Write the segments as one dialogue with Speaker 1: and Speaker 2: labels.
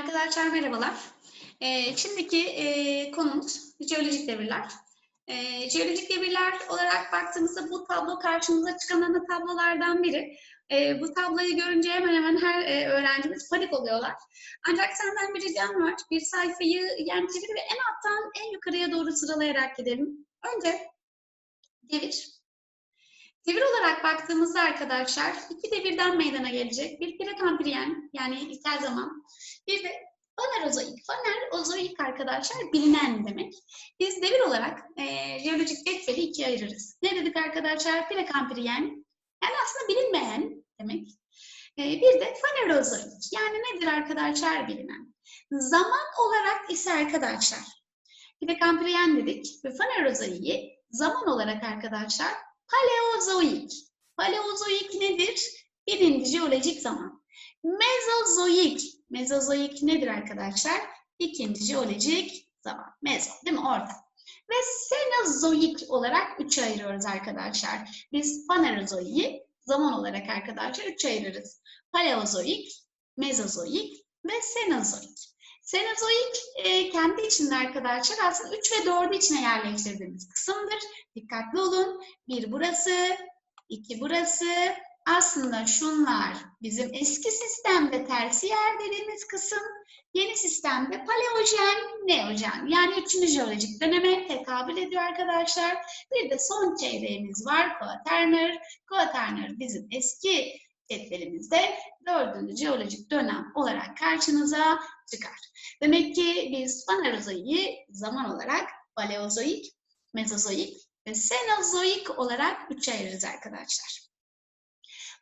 Speaker 1: Arkadaşlar merhabalar. Ee, şimdiki e, konumuz jeolojik devirler. Ee, jeolojik devirler olarak baktığımızda bu tablo karşımıza çıkan ana tablolardan biri. Ee, bu tabloyu görünce hemen hemen her e, öğrencimiz panik oluyorlar. Ancak senden bir ricam var. Bir sayfayı yan çevir ve en alttan en yukarıya doğru sıralayarak gidelim. Önce devir. Devir olarak baktığımızda arkadaşlar iki devirden meydana gelecek. Bir prekambriyen yani ilkel zaman. Bir de fanerozoik. Fanerozoik arkadaşlar bilinen demek. Biz devir olarak e, jeolojik cetveli ikiye ayırırız. Ne dedik arkadaşlar? Prekambriyen yani aslında bilinmeyen demek. E, bir de fanerozoik. Yani nedir arkadaşlar bilinen. Zaman olarak ise arkadaşlar prekambriyen dedik ve fanerozoiyi zaman olarak arkadaşlar Paleozoik. Paleozoik nedir? Birinci jeolojik zaman. Mezozoik. Mezozoik nedir arkadaşlar? İkinci jeolojik zaman. Mezo değil mi? Orada. Ve Senozoik olarak üçe ayırıyoruz arkadaşlar. Biz Fanerozoik'i zaman olarak arkadaşlar üçe ayırırız. Paleozoik, Mezozoik ve Senozoik. Senozoik e, kendi içinde arkadaşlar aslında 3 ve 4'ü içine yerleştirdiğimiz kısımdır. Dikkatli olun. Bir burası, iki burası. Aslında şunlar bizim eski sistemde tersiyer dediğimiz kısım. Yeni sistemde paleojen, neojen yani 3. jeolojik döneme tekabül ediyor arkadaşlar. Bir de son çeyreğimiz var Quaterner. Quaterner bizim eski cetvelimizde dördüncü jeolojik dönem olarak karşınıza çıkar. Demek ki biz Fanerozoik'i zaman olarak Paleozoik, Mezozoik ve Senozoik olarak üçe ayırırız arkadaşlar.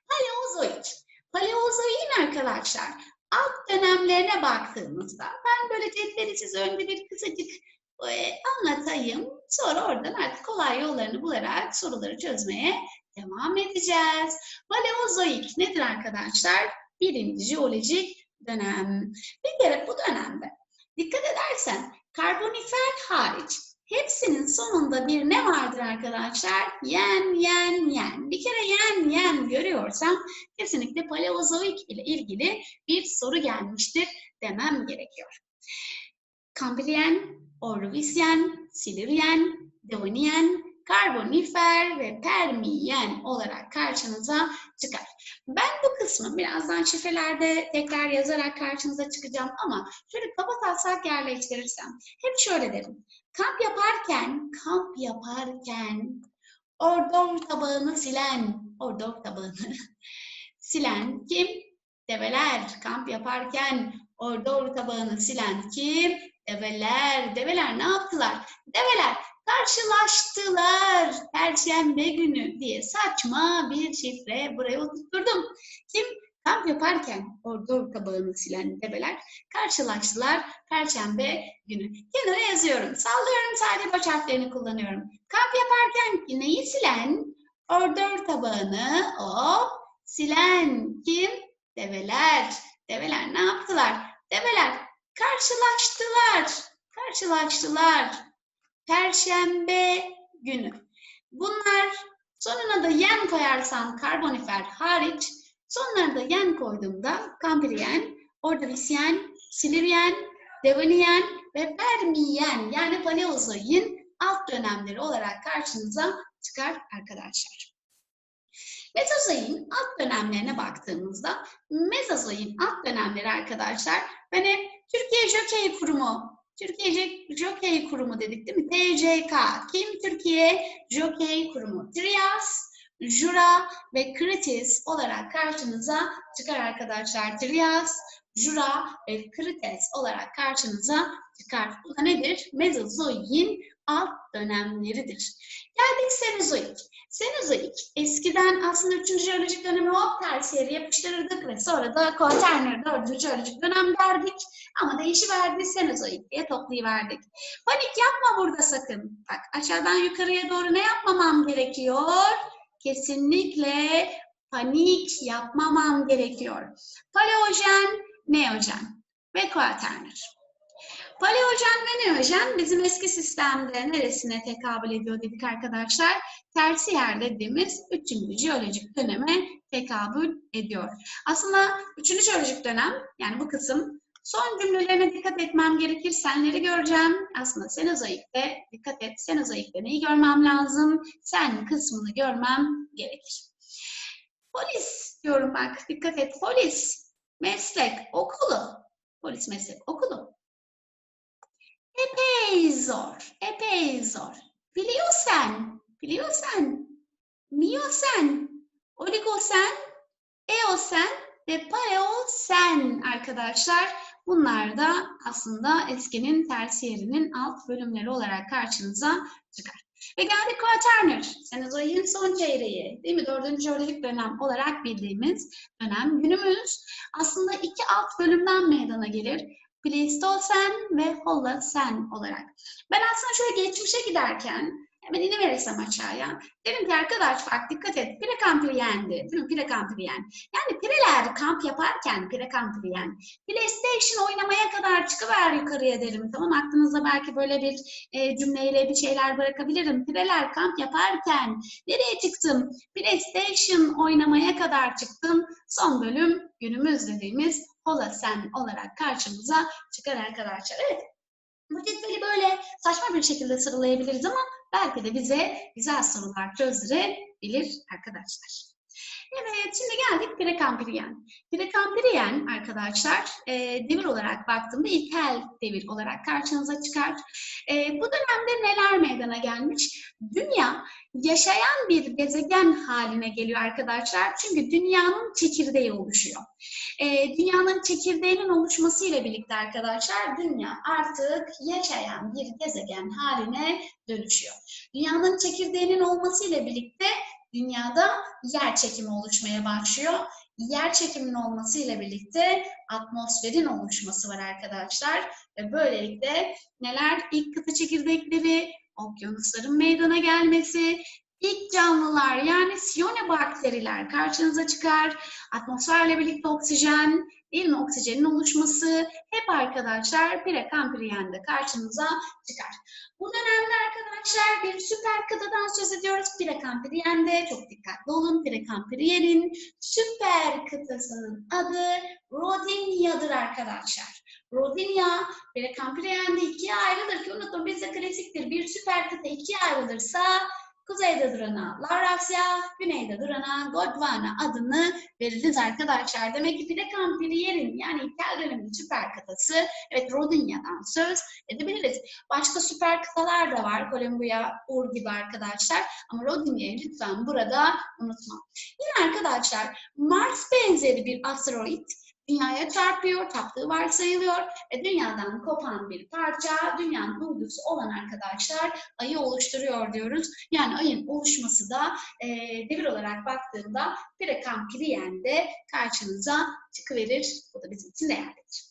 Speaker 1: Paleozoik. Paleozoik'in arkadaşlar alt dönemlerine baktığımızda ben böyle cetveli size önce bir kısacık e, anlatayım. Sonra oradan artık kolay yollarını bularak soruları çözmeye devam edeceğiz. Paleozoik nedir arkadaşlar? Birinci jeolojik dönem. Bir kere bu dönemde dikkat edersen karbonifer hariç hepsinin sonunda bir ne vardır arkadaşlar? Yen, yen, yen. Bir kere yen, yen görüyorsam kesinlikle paleozoik ile ilgili bir soru gelmiştir demem gerekiyor. Kambriyen, Ordovisyen, Silüryen, Devoniyen, karbonifer ve permiyen olarak karşınıza çıkar. Ben bu kısmı birazdan şifrelerde tekrar yazarak karşınıza çıkacağım ama şöyle kaba taslak yerleştirirsem hep şöyle derim. Kamp yaparken, kamp yaparken ordor tabağını silen, ordor tabağını silen kim? Develer. Kamp yaparken ordor tabağını silen kim? Develer. Develer ne yaptılar? Develer karşılaştılar Perşembe günü diye saçma bir şifre buraya oturtturdum. Kim kamp yaparken orada tabağını silen develer karşılaştılar Perşembe günü. Kenara yazıyorum. Sallıyorum sadece baş harflerini kullanıyorum. Kamp yaparken neyi silen? Ordör tabağını o silen kim? Develer. Develer ne yaptılar? Develer karşılaştılar. Karşılaştılar. Perşembe günü. Bunlar sonuna da yen koyarsam karbonifer hariç sonlarına da yen koyduğumda kambriyen, ordovisyen, silüryen, devoniyen ve permiyen yani paleozoiğin alt dönemleri olarak karşınıza çıkar arkadaşlar. Mezozoiğin alt dönemlerine baktığımızda Mezozoiğin alt dönemleri arkadaşlar ben hep Türkiye Jokey Kurumu Türkiye Jockey Kurumu dedik değil mi? TJK. Kim Türkiye Jockey Kurumu? Trias, Jura ve Kritis olarak karşınıza çıkar arkadaşlar. Trias, Jura ve Krites olarak karşınıza çıkar. Bu da nedir? Mezozoik'in alt dönemleridir. Geldik Senozoik. Senozoik eskiden aslında 3. jeolojik dönemi hop tersiyeri yapıştırırdık ve sonra da Quaterner 4. jeolojik dönem derdik. Ama değişiverdi Senozoik diye toplayıverdik. Panik yapma burada sakın. Bak aşağıdan yukarıya doğru ne yapmamam gerekiyor? Kesinlikle panik yapmamam gerekiyor. Paleojen, neojen ve Quaterner. Paleojen ve neojen bizim eski sistemde neresine tekabül ediyor dedik arkadaşlar? Tersiyer dediğimiz 3. jeolojik döneme tekabül ediyor. Aslında 3. jeolojik dönem yani bu kısım Son cümlelerine dikkat etmem gerekir. Senleri göreceğim. Aslında Senozoik'te dikkat et. Senozoik'te neyi görmem lazım? Sen kısmını görmem gerekir. Polis diyorum bak. Dikkat et. Polis. Meslek. Okulu. Polis meslek. Okulu. Epey zor. Epey zor. Biliyorsan. Biliyorsan. Miyosen. Oligosen. Eosen ve Paleosen arkadaşlar. Bunlar da aslında eskinin tersiyerinin alt bölümleri olarak karşınıza çıkar. Ve geldik Quaterner. Senozoik'in son çeyreği. Değil mi? Dördüncü jeolojik dönem olarak bildiğimiz dönem. Günümüz aslında iki alt bölümden meydana gelir. Pleistosen ve Holosen olarak. Ben aslında şöyle geçmişe giderken hemen iniverirsem aşağıya. Dedim ki arkadaş bak dikkat et. Mi? Prekambriyen. Yani pireler kamp yaparken prekambriyen. PlayStation oynamaya kadar çıkıver yukarıya derim. Tamam aklınızda belki böyle bir e, cümleyle bir şeyler bırakabilirim. Pireler kamp yaparken nereye çıktım? PlayStation oynamaya kadar çıktım. Son bölüm günümüz dediğimiz Holosen olarak karşımıza çıkar arkadaşlar. Evet. Bu cetveli böyle saçma bir şekilde sıralayabiliriz ama belki de bize güzel sorular çözdürebilir arkadaşlar. Evet, şimdi geldik Prekambriyen. Prekambriyen arkadaşlar e, devir olarak baktığımda ilkel devir olarak karşınıza çıkar. E, bu dönemde neler meydana gelmiş? Dünya yaşayan bir gezegen haline geliyor arkadaşlar. Çünkü dünyanın çekirdeği oluşuyor. E, dünyanın çekirdeğinin oluşmasıyla birlikte arkadaşlar dünya artık yaşayan bir gezegen haline dönüşüyor. Dünyanın çekirdeğinin olmasıyla birlikte dünyada yer çekimi oluşmaya başlıyor. Yer çekiminin olmasıyla birlikte atmosferin oluşması var arkadaşlar. Ve böylelikle neler? İlk kıta çekirdekleri, okyanusların meydana gelmesi, ilk canlılar yani siyonobakteriler karşınıza çıkar. Atmosferle birlikte oksijen, değil mi? Oksijenin oluşması hep arkadaşlar Prekambriyende karşımıza çıkar. Bu dönemde arkadaşlar bir süper kıtadan söz ediyoruz. Prekambriyende çok dikkatli olun. Prekambriyenin süper kıtasının adı Rodinya'dır arkadaşlar. Rodinya Prekambriyende ikiye ayrılır ki unutun bizde klasiktir. Bir süper kıta ikiye ayrılırsa Kuzeyde durana Lavrasya, güneyde durana Gondwana adını veririz arkadaşlar. Demek ki Prekambriyerin yani ilkel dönemin süper kıtası evet Rodinya'dan söz edebiliriz. Başka süper kıtalar da var. Kolombiya, Ur gibi arkadaşlar. Ama Rodinya'yı lütfen burada unutma. Yine arkadaşlar Mars benzeri bir asteroid Dünyaya çarpıyor, çarptığı varsayılıyor ve dünyadan kopan bir parça, dünyanın uydusu olan arkadaşlar ayı oluşturuyor diyoruz. Yani ayın oluşması da e, devir olarak baktığımda Prekambriyen'de karşınıza çıkıverir. Bu da bizim için değerlidir.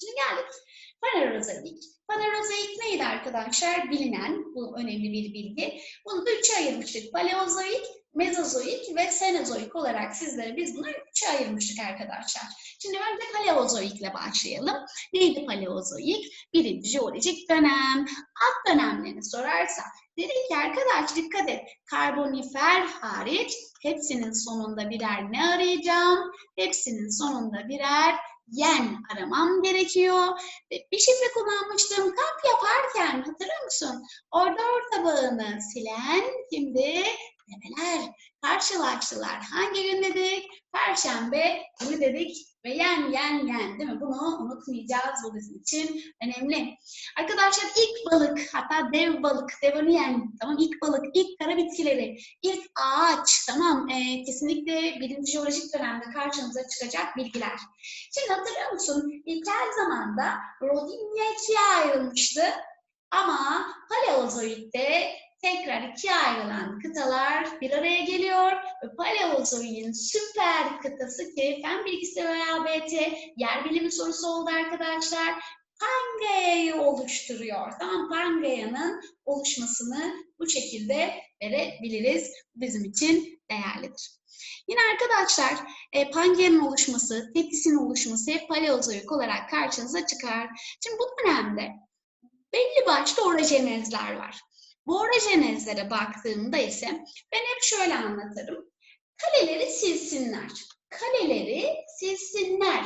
Speaker 1: Şimdi geldik. Fanerozoik. Fanerozoik neydi arkadaşlar? Bilinen, bu önemli bir bilgi. Bunu da üçe ayırmıştık. Paleozoik, Mezozoik ve Senozoik olarak sizlere biz bunu üçe ayırmıştık arkadaşlar. Şimdi önce Paleozoik ile başlayalım. Neydi Paleozoik? Birinci jeolojik dönem. Alt dönemlerini sorarsa dedik ki arkadaş dikkat et. Karbonifer hariç hepsinin sonunda birer ne arayacağım? Hepsinin sonunda birer yen aramam gerekiyor. Bir şifre kullanmıştım. Kamp yaparken hatırlıyor musun? Orada tabağını silen kimdi? Demeler. Karşılaştılar. Hangi gün dedik? Perşembe günü dedik ve yen yen yen değil mi? Bunu unutmayacağız. Bu bizim için önemli. Arkadaşlar ilk balık hatta dev balık, devoniyen tamam ilk balık, ilk kara bitkileri, ilk ağaç tamam e, kesinlikle birinci jeolojik dönemde karşınıza çıkacak bilgiler. Şimdi hatırlıyor musun? İlkel zamanda Rodinya ikiye ayrılmıştı. Ama Paleozoik'te tekrar ikiye ayrılan kıtalar bir araya geliyor ve Paleozoik'in süper kıtası ki fen bilgisi veya BT yer bilimi sorusu oldu arkadaşlar. Pangea oluşturuyor. Tamam Pangea'nın oluşmasını bu şekilde verebiliriz. Bizim için değerlidir. Yine arkadaşlar e, Pangea'nın oluşması, Tetis'in oluşması hep Paleozoik olarak karşınıza çıkar. Şimdi bu dönemde belli başlı orojenezler var. Bu orojenezlere baktığımda ise ben hep şöyle anlatırım. Kaleleri silsinler. Kaleleri silsinler.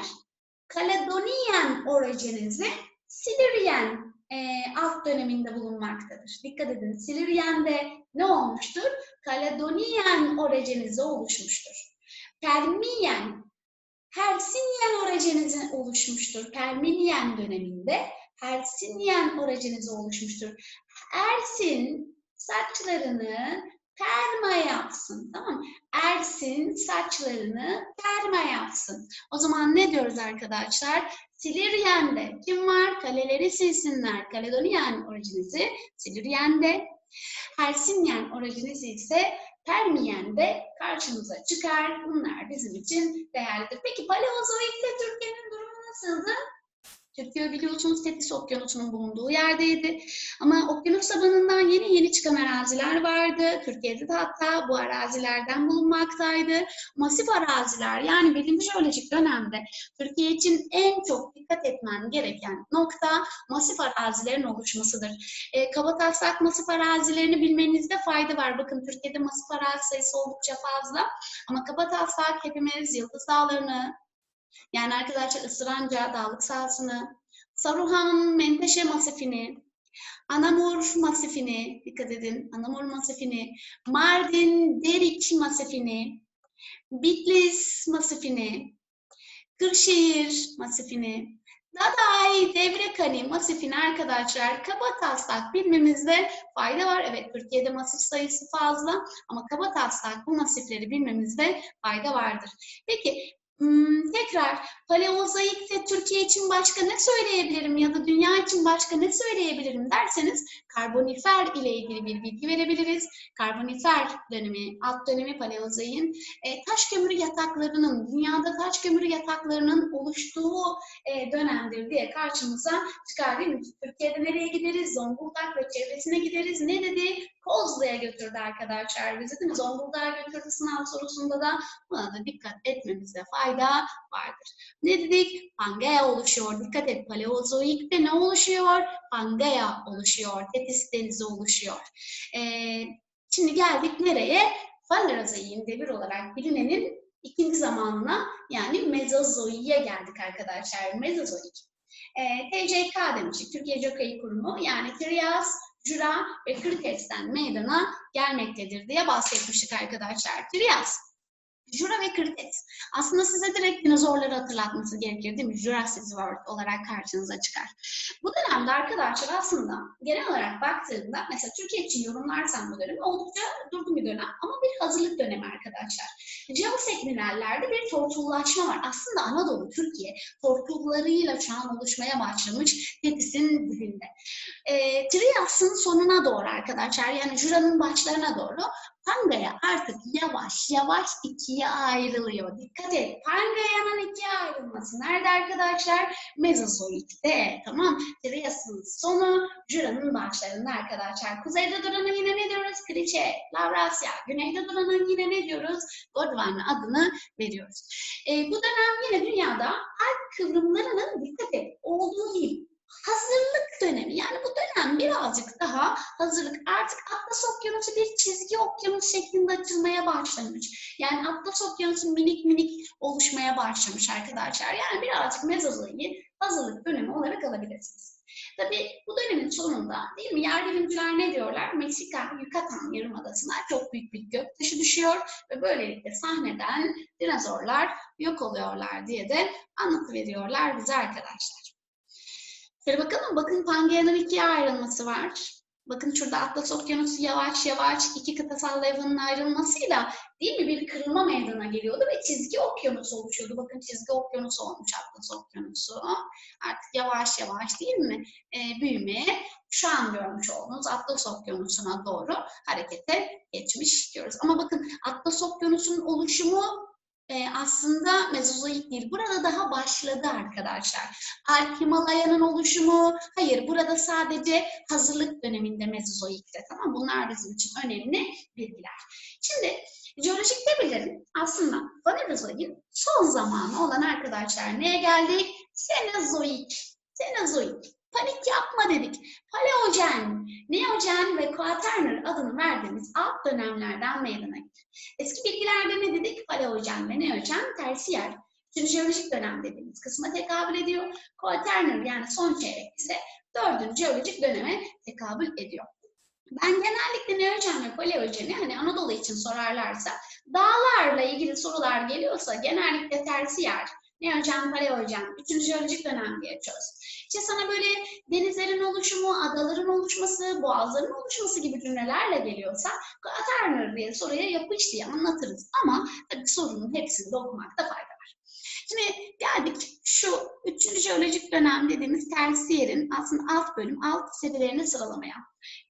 Speaker 1: Kaledoniyen orojenizi Silüryen e, alt döneminde bulunmaktadır. Dikkat edin Silüryen'de ne olmuştur? Kaledoniyen orojenizi oluşmuştur. Permiyen, Hersinyen orojenizi oluşmuştur. Permiyen döneminde Hersinyen orojenizi oluşmuştur. Ersin saçlarını perma yapsın. Tamam mı? Ersin saçlarını perma yapsın. O zaman ne diyoruz arkadaşlar? Siliryen'de kim var? Kaleleri silsinler. Kaledoniyen orijinisi Siliryen'de. Hersinyen orijinisi ise Permiyen'de karşımıza çıkar. Bunlar bizim için değerlidir. Peki Paleozoik'te Türkiye'nin durumu nasıldı? Türkiye biliyorsunuz Tetis Okyanusu'nun bulunduğu yerdeydi. Ama okyanus tabanından yeni yeni çıkan araziler vardı. Türkiye'de de hatta bu arazilerden bulunmaktaydı. Masif araziler yani birinci jeolojik dönemde Türkiye için en çok dikkat etmen gereken nokta masif arazilerin oluşmasıdır. E, Kabataslak masif arazilerini bilmenizde fayda var. Bakın Türkiye'de masif arazi sayısı oldukça fazla. Ama Kabataslak hepimiz Yıldız Dağları'nı, yani arkadaşlar ısıranca dağlık sahasını, Saruhan Menteşe masifini, Anamur masifini, dikkat edin, Anamur masifini, Mardin Derik masifini, Bitlis masifini, Kırşehir masifini, Daday Devrekani masifini arkadaşlar kabataslak bilmemizde fayda var. Evet Türkiye'de masif sayısı fazla ama kabataslak bu masifleri bilmemizde fayda vardır. Peki Hmm, tekrar paleozoikte Türkiye için başka ne söyleyebilirim ya da dünya için başka ne söyleyebilirim derseniz karbonifer ile ilgili bir bilgi verebiliriz. Karbonifer dönemi, alt dönemi paleozoiğin e, taş kömürü yataklarının, dünyada taş kömürü yataklarının oluştuğu e, dönemdir diye karşımıza çıkar değil? Türkiye'de nereye gideriz? Zonguldak ve çevresine gideriz. Ne dedi? Kozlu'ya götürdü arkadaşlar bizi değil mi? Zonguldak'a götürdü sınav sorusunda da buna da dikkat etmemizde fayda vardır. Ne dedik? Pangea oluşuyor. Dikkat et Paleozoik'te ne oluşuyor? Pangea oluşuyor. Tetis denizi oluşuyor. Ee, şimdi geldik nereye? Paleozoik'in devir olarak bilinenin ikinci zamanına yani Mezozoik'e geldik arkadaşlar. Mezozoik. Ee, TCK demiştik. Türkiye Jockey Kurumu yani Trias, Jura ve Krites'ten meydana gelmektedir diye bahsetmiştik arkadaşlar. Trias, Jura ve Krites. Aslında size direkt dinozorları hatırlatması gerekir değil mi? Jurassic World olarak karşınıza çıkar. Bu dönemde arkadaşlar aslında genel olarak baktığımda mesela Türkiye için yorumlarsam bu dönem oldukça durgun bir dönem ama bir hazırlık dönemi arkadaşlar. Jeosek minerallerde bir tortullaşma var. Aslında Anadolu, Türkiye tortullarıyla şu an oluşmaya başlamış Tetis'in dibinde. E, Trias'ın sonuna doğru arkadaşlar yani Jura'nın başlarına doğru Pangea artık yavaş yavaş ikiye ayrılıyor. Dikkat et. Pangea'nın ikiye ayrılması nerede arkadaşlar? Mezozoik'te. Tamam. Trias'ın sonu Jura'nın başlarında arkadaşlar. Kuzeyde duranı yine ne diyoruz? Kriçe, Lavrasya. Güneyde duranı yine ne diyoruz? Gondwana adını veriyoruz. E, bu dönem yine dünyada alp kıvrımlarının dikkat et olduğu gibi hazırlık dönemi. Yani bu dönem birazcık daha hazırlık. Artık Atlas Okyanusu bir çizgi okyanus şeklinde açılmaya başlamış. Yani Atlas Okyanusu minik minik oluşmaya başlamış arkadaşlar. Yani birazcık Mezozoik'i hazırlık dönemi olarak alabilirsiniz. Tabii bu dönemin sonunda değil mi yer bilimciler ne diyorlar? Meksika, Yucatan Yarımadası'na çok büyük bir göktaşı düşüyor ve böylelikle sahneden dinozorlar yok oluyorlar diye de anlatıveriyorlar bize arkadaşlar. Şöyle bakalım. Bakın Pangea'nın ikiye ayrılması var. Bakın şurada Atlas Okyanusu yavaş yavaş iki kıtasal level'ın ayrılmasıyla değil mi bir kırılma meydana geliyordu ve çizgi okyanus oluşuyordu. Bakın çizgi okyanus olmuş Atlas Okyanusu. Artık yavaş yavaş değil mi e, büyümeye şu an görmüş olduğunuz Atlas Okyanusu'na doğru harekete geçmiş diyoruz. Ama bakın Atlas Okyanusu'nun oluşumu e, aslında Mezozoik değil. Burada daha başladı arkadaşlar. Alp Himalaya'nın oluşumu, hayır burada sadece hazırlık döneminde Mezozoik'te tamam Bunlar bizim için önemli bilgiler. Şimdi jeolojik demirlerin aslında Paleozoik'in son zamanı olan arkadaşlar neye geldik? Senozoik. Senozoik. Panik yapma dedik. Paleojen, Neojen ve Quaterner adını verdiğimiz alt dönemlerden meydana gelir. Eski bilgilerde ne dedik? Paleojen ve Neojen tersiyer jeolojik dönem dediğimiz kısma tekabül ediyor. Quaternary yani son çeyrek ise dördüncü jeolojik döneme tekabül ediyor. Ben genellikle Neojen ve Paleojen'i hani Anadolu için sorarlarsa dağlarla ilgili sorular geliyorsa genellikle tersi yer. Neojen, Paleojen, üçüncü jeolojik dönem diye açıyoruz. İşte sana böyle denizlerin oluşumu, adaların oluşması, boğazların oluşması gibi cümlelerle geliyorsa Quaternary diye soruya yapış diye anlatırız. Ama tabii sorunun hepsini de okumakta fayda var. Şimdi geldik şu üçüncü jeolojik dönem dediğimiz tersiyerin aslında alt bölüm, alt serilerini sıralamaya.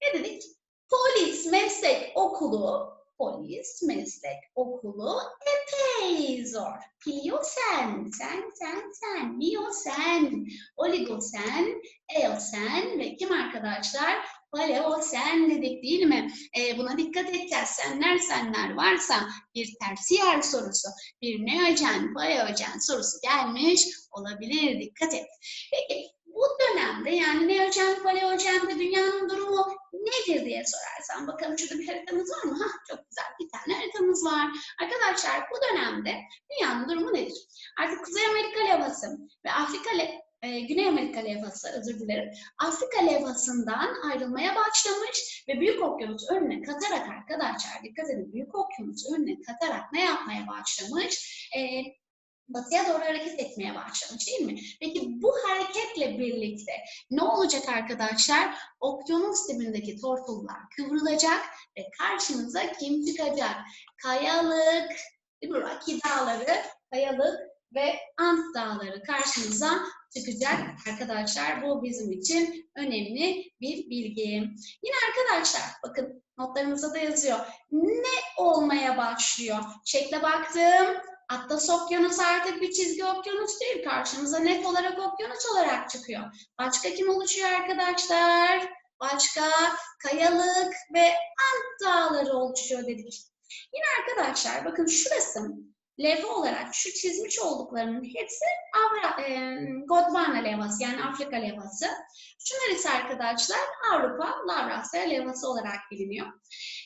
Speaker 1: Ne dedik? Polis meslek okulu, polis meslek okulu epey zor. Pliyosen, sen, sen, sen, miyosen, oligosen, eosen ve kim arkadaşlar? Paleosen dedik değil mi? Ee, buna dikkat edeceğiz. Senler senler varsa bir tersiyer sorusu, bir neojen, paleojen sorusu gelmiş olabilir. Dikkat et. Peki bu dönemde yani neojen, paleojende dünyanın durumu nedir diye sorarsan bakalım şurada bir haritamız var mı? Hah çok güzel bir tane haritamız var. Arkadaşlar bu dönemde dünyanın durumu nedir? Artık Kuzey Amerika levhası ve Afrika le e, Güney Amerika levhası özür dilerim. Afrika levhasından ayrılmaya başlamış ve Büyük Okyanus önüne katarak arkadaşlar dikkat edin Büyük Okyanus önüne katarak ne yapmaya başlamış? E, batıya doğru hareket etmeye başlamış değil mi? Peki bu hareketle birlikte ne olacak arkadaşlar? Okyanus dibindeki tortullar kıvrılacak ve karşınıza kim çıkacak? Kayalık? Rocky dağları, kayalık ve Ant dağları karşınıza çıkacak arkadaşlar. Bu bizim için önemli bir bilgi. Yine arkadaşlar bakın notlarımızda da yazıyor. Ne olmaya başlıyor? Şekle baktım. Atlas Okyanus artık bir çizgi okyanus değil. Karşımıza net olarak okyanus olarak çıkıyor. Başka kim oluşuyor arkadaşlar? Başka kayalık ve Ant dağları oluşuyor dedik. Yine arkadaşlar bakın şurası levha olarak şu çizmiş olduklarının hepsi Avra, e, Gondwana levhası yani Afrika levhası. Şunlar ise arkadaşlar Avrupa Lavrasya levhası olarak biliniyor.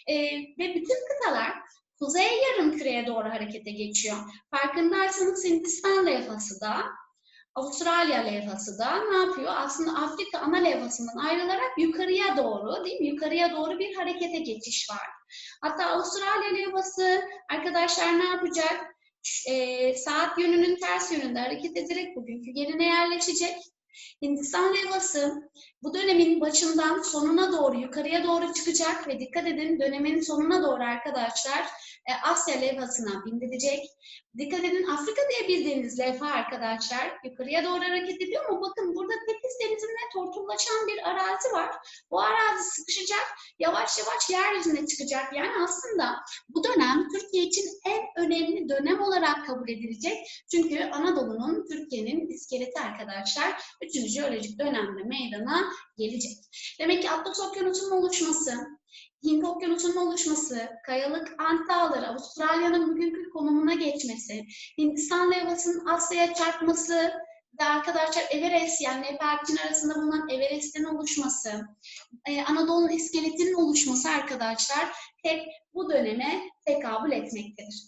Speaker 1: E, ve bütün kıtalar kuzey yarım küreye doğru harekete geçiyor. Farkındaysanız Hindistan levhası da Avustralya levhası da ne yapıyor? Aslında Afrika ana levhasından ayrılarak yukarıya doğru, değil mi? Yukarıya doğru bir harekete geçiş var. Hatta Avustralya levhası arkadaşlar ne yapacak? E, saat yönünün ters yönünde hareket ederek bugünkü yerine yerleşecek. Hindistan levhası bu dönemin başından sonuna doğru yukarıya doğru çıkacak ve dikkat edin dönemin sonuna doğru arkadaşlar e, Asya levhasına bindirilecek. Dikkat edin Afrika diye bildiğiniz levha arkadaşlar yukarıya doğru hareket ediyor ama bakın burada Tetis Denizi'nde tortullaşan bir arazi var. Bu arazi sıkışacak, yavaş yavaş yeryüzüne çıkacak. Yani aslında bu dönem Türkiye için en önemli dönem olarak kabul edilecek. Çünkü Anadolu'nun, Türkiye'nin iskeleti arkadaşlar 3. jeolojik dönemde meydana gelecek. Demek ki Atlas Okyanusu'nun oluşması, Hint Okyanusu'nun oluşması, kayalık Ant Dağları, Avustralya'nın bugünkü konumuna geçmesi, Hindistan levhasının Asya'ya çarpması ve arkadaşlar Everest yani Nepal arasında bulunan Everest'in oluşması, ee, Anadolu'nun iskeletinin oluşması arkadaşlar hep bu döneme tekabül etmektedir.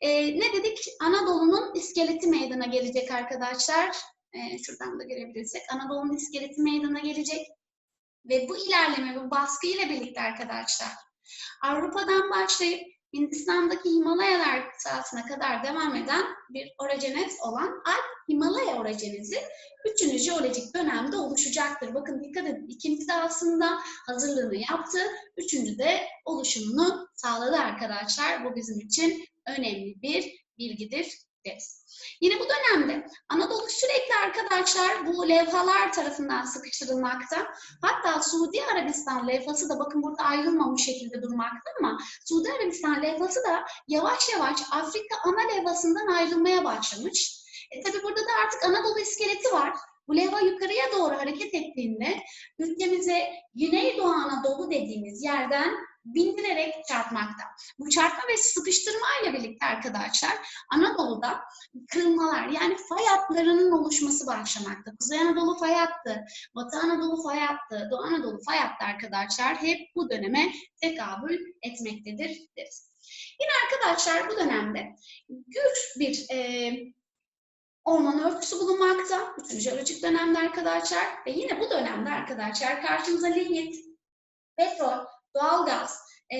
Speaker 1: Ee, ne dedik? Anadolu'nun iskeleti meydana gelecek arkadaşlar. Ee, şuradan da görebilirsek Anadolu'nun iskeleti meydana gelecek. Ve bu ilerleme, bu baskı ile birlikte arkadaşlar Avrupa'dan başlayıp Hindistan'daki Himalayalar kıtasına kadar devam eden bir orojenez olan Alp Himalaya orojenezi 3. jeolojik dönemde oluşacaktır. Bakın dikkat edin. İkinci de aslında hazırlığını yaptı. Üçüncü de oluşumunu sağladı arkadaşlar. Bu bizim için önemli bir bilgidir deriz. Yine bu dönemde Anadolu sürekli arkadaşlar bu levhalar tarafından sıkıştırılmakta. Hatta Suudi Arabistan levhası da bakın burada ayrılmamış şekilde durmakta ama Suudi Arabistan levhası da yavaş yavaş Afrika ana levhasından ayrılmaya başlamış. E tabi burada da artık Anadolu iskeleti var. Bu levha yukarıya doğru hareket ettiğinde ülkemize Güneydoğu Anadolu dediğimiz yerden bindirerek çarpmakta. Bu çarpma ve sıkıştırma ile birlikte arkadaşlar Anadolu'da kırılmalar yani fay hatlarının oluşması başlamakta. Kuzey Anadolu fay hattı, Batı Anadolu fay hattı, Doğu Anadolu fay hattı arkadaşlar hep bu döneme tekabül etmektedir deriz. Yine arkadaşlar bu dönemde gür bir e, orman örtüsü bulunmakta. Üçüncü jeolojik dönemde arkadaşlar. Ve yine bu dönemde arkadaşlar karşımıza lignit, petrol, doğalgaz, e,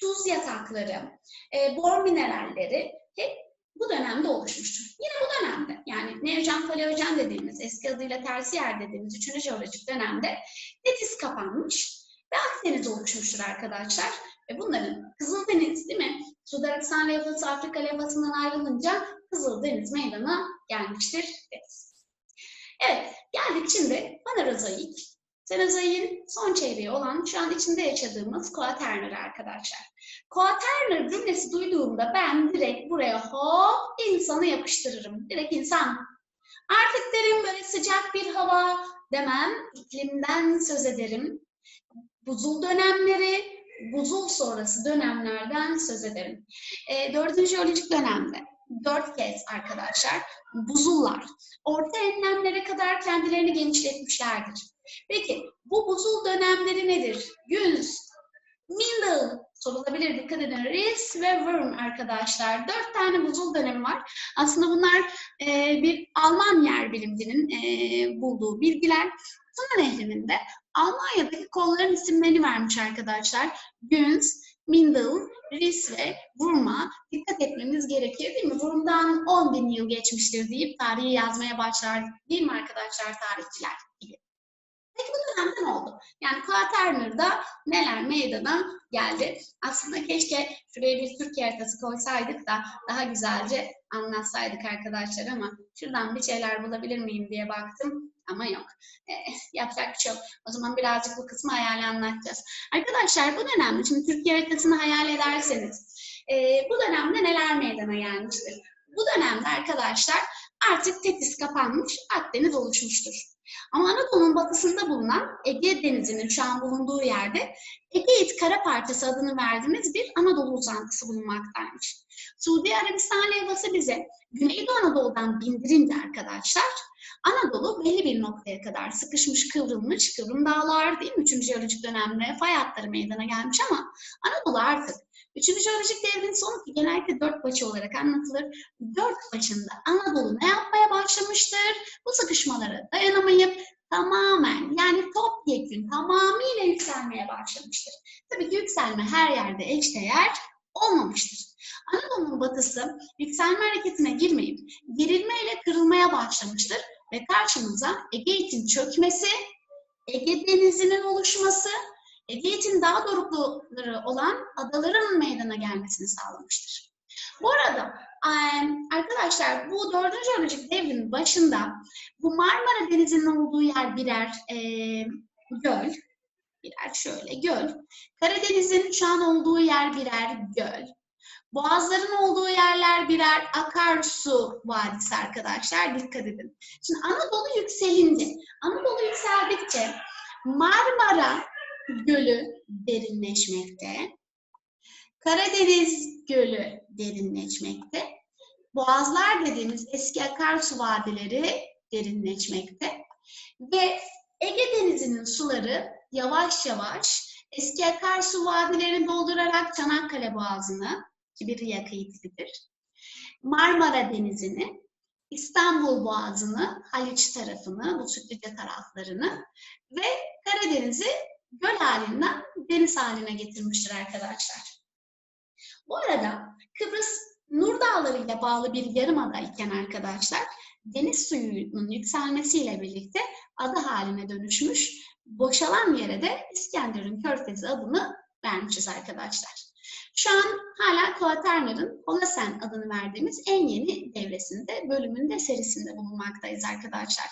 Speaker 1: tuz yatakları, e, bor mineralleri hep bu dönemde oluşmuştur. Yine bu dönemde yani Neojen Paleojen dediğimiz eski adıyla tersiyer dediğimiz 3. jeolojik dönemde Tetis kapanmış ve Akdeniz oluşmuştur arkadaşlar. Ve bunların Kızıldeniz değil mi? Sudaristan levhası Afrika levhasından ayrılınca Kızıldeniz meydana gelmiştir deriz. Evet geldik şimdi Panerozoik. Senozoik'in son çeyreği olan şu an içinde yaşadığımız Quaterner arkadaşlar. Quaterner cümlesi duyduğumda ben direkt buraya hop insanı yapıştırırım. Direkt insan. Artık derim böyle sıcak bir hava demem. iklimden söz ederim. Buzul dönemleri, buzul sonrası dönemlerden söz ederim. E, dördüncü jeolojik dönemde dört kez arkadaşlar buzullar orta enlemlere kadar kendilerini genişletmişlerdir. Peki bu buzul dönemleri nedir? Günz, Middle sorulabilir dikkat edin. Ris ve Worm arkadaşlar. Dört tane buzul dönemi var. Aslında bunlar e, bir Alman yer bilimcinin e, bulduğu bilgiler. Tuna Nehri'nin de Almanya'daki kolların isimlerini vermiş arkadaşlar. Günz, Mindel, Ris ve Wurm'a dikkat etmemiz gerekiyor değil mi? Wurm'dan 10 bin yıl geçmiştir deyip tarihi yazmaya başlar değil mi arkadaşlar tarihçiler. Peki bu dönemde ne oldu? Yani Quaterner'da neler meydana geldi? Aslında keşke şuraya bir Türkiye haritası koysaydık da daha güzelce anlatsaydık arkadaşlar ama şuradan bir şeyler bulabilir miyim diye baktım ama yok. E, yapacak bir şey yok. O zaman birazcık bu kısmı hayal anlatacağız. Arkadaşlar bu dönemde, şimdi Türkiye haritasını hayal ederseniz, e, bu dönemde neler meydana gelmiştir? Bu dönemde arkadaşlar artık Tetis kapanmış, Akdeniz oluşmuştur. Ama Anadolu'nun batısında bulunan Ege Denizi'nin şu an bulunduğu yerde Egeit Kara Parçası adını verdiğimiz bir Anadolu uzantısı bulunmaktaymış. Suudi Arabistan levhası bize Güneydoğu Anadolu'dan bindirince arkadaşlar Anadolu belli bir noktaya kadar sıkışmış, kıvrılmış, kıvrım dağlar değil mi? Üçüncü jeolojik dönemde fay hatları meydana gelmiş ama Anadolu artık Üçüncü jeolojik devrin sonu ki genellikle dört başı olarak anlatılır. Dört başında Anadolu ne yapmaya başlamıştır? Bu sıkışmalara dayanamayıp tamamen yani topyekün tamamıyla yükselmeye başlamıştır. Tabii ki yükselme her yerde eşdeğer olmamıştır. Anadolu'nun batısı yükselme hareketine girmeyip gerilmeyle kırılmaya başlamıştır ve karşımıza Egeit'in çökmesi, Ege Denizi'nin oluşması Egeit'in daha dorukları olan adaların meydana gelmesini sağlamıştır. Bu arada arkadaşlar bu dördüncü jeolojik devrin başında bu Marmara Denizi'nin olduğu yer birer e, göl, birer şöyle göl. Karadeniz'in şu an olduğu yer birer göl. Boğazların olduğu yerler birer akarsu vadisi arkadaşlar. Dikkat edin. Şimdi Anadolu yükselince, Anadolu yükseldikçe Marmara Gölü derinleşmekte. Karadeniz Gölü derinleşmekte. Boğazlar dediğimiz eski akarsu vadileri derinleşmekte. Ve Ege Denizi'nin suları yavaş yavaş eski akarsu vadilerini doldurarak Çanakkale Boğazı'nı ki bir yakıyı. Marmara Denizi'ni, İstanbul Boğazı'nı, Haliç tarafını, bu Sütlüce taraflarını ve Karadeniz'i göl halinden deniz haline getirmiştir arkadaşlar. Bu arada Kıbrıs Nur Dağları ile bağlı bir yarımada iken arkadaşlar deniz suyunun yükselmesiyle birlikte ada haline dönüşmüş. Boşalan yere de İskenderun Körfezi adını vermişiz arkadaşlar. Şu an hala Quaterner'ın Holosen adını verdiğimiz en yeni devresinde, bölümünde, serisinde bulunmaktayız arkadaşlar.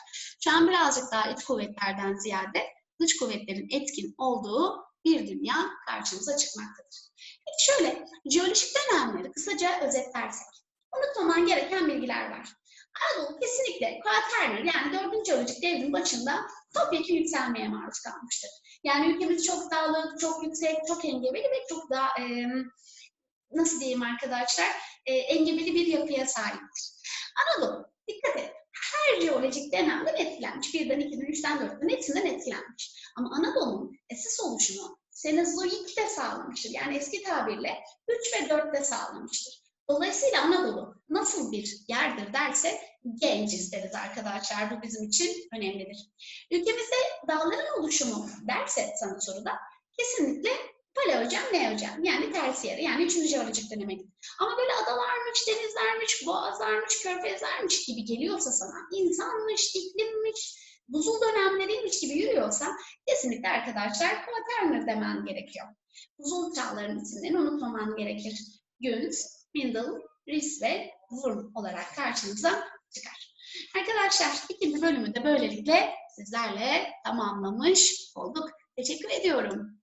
Speaker 1: Şu an birazcık daha iç kuvvetlerden ziyade dış kuvvetlerin etkin olduğu bir dünya karşımıza çıkmaktadır. Peki şöyle, jeolojik dönemleri kısaca özetlersek, unutmaman gereken bilgiler var. Anadolu kesinlikle Quaterner yani 4. jeolojik devrin başında topyekun yükselmeye maruz kalmıştır. Yani ülkemiz çok dağlık, çok yüksek, çok engebeli ve çok daha e, nasıl diyeyim arkadaşlar e, engebeli bir yapıya sahiptir. Anadolu dikkat et her jeolojik dönemden etkilenmiş. Birden, ikiden, üçten, dörtten hepsinden etkilenmiş. Ama Anadolu'nun esas oluşumu Senozoik'te sağlamıştır. Yani eski tabirle 3 ve 4'te sağlamıştır. Dolayısıyla Anadolu nasıl bir yerdir derse genciz deriz arkadaşlar. Bu bizim için önemlidir. Ülkemizde dağların oluşumu derse sana soruda kesinlikle paleojen, neojen yani tersiyeri yani 3. jeolojik döneme. Ama böyle adalarmış, denizlermiş, boğazlarmış, körfezlermiş gibi geliyorsa sana insanmış, iklimmiş, buzul dönemleriymiş gibi yürüyorsa kesinlikle arkadaşlar Quaterner demen gerekiyor. Buzul çağların isimlerini unutmaman gerekir. Güns, Mindel, Ris ve Wurm olarak karşımıza çıkar. Arkadaşlar ikinci bölümü de böylelikle sizlerle tamamlamış olduk. Teşekkür ediyorum.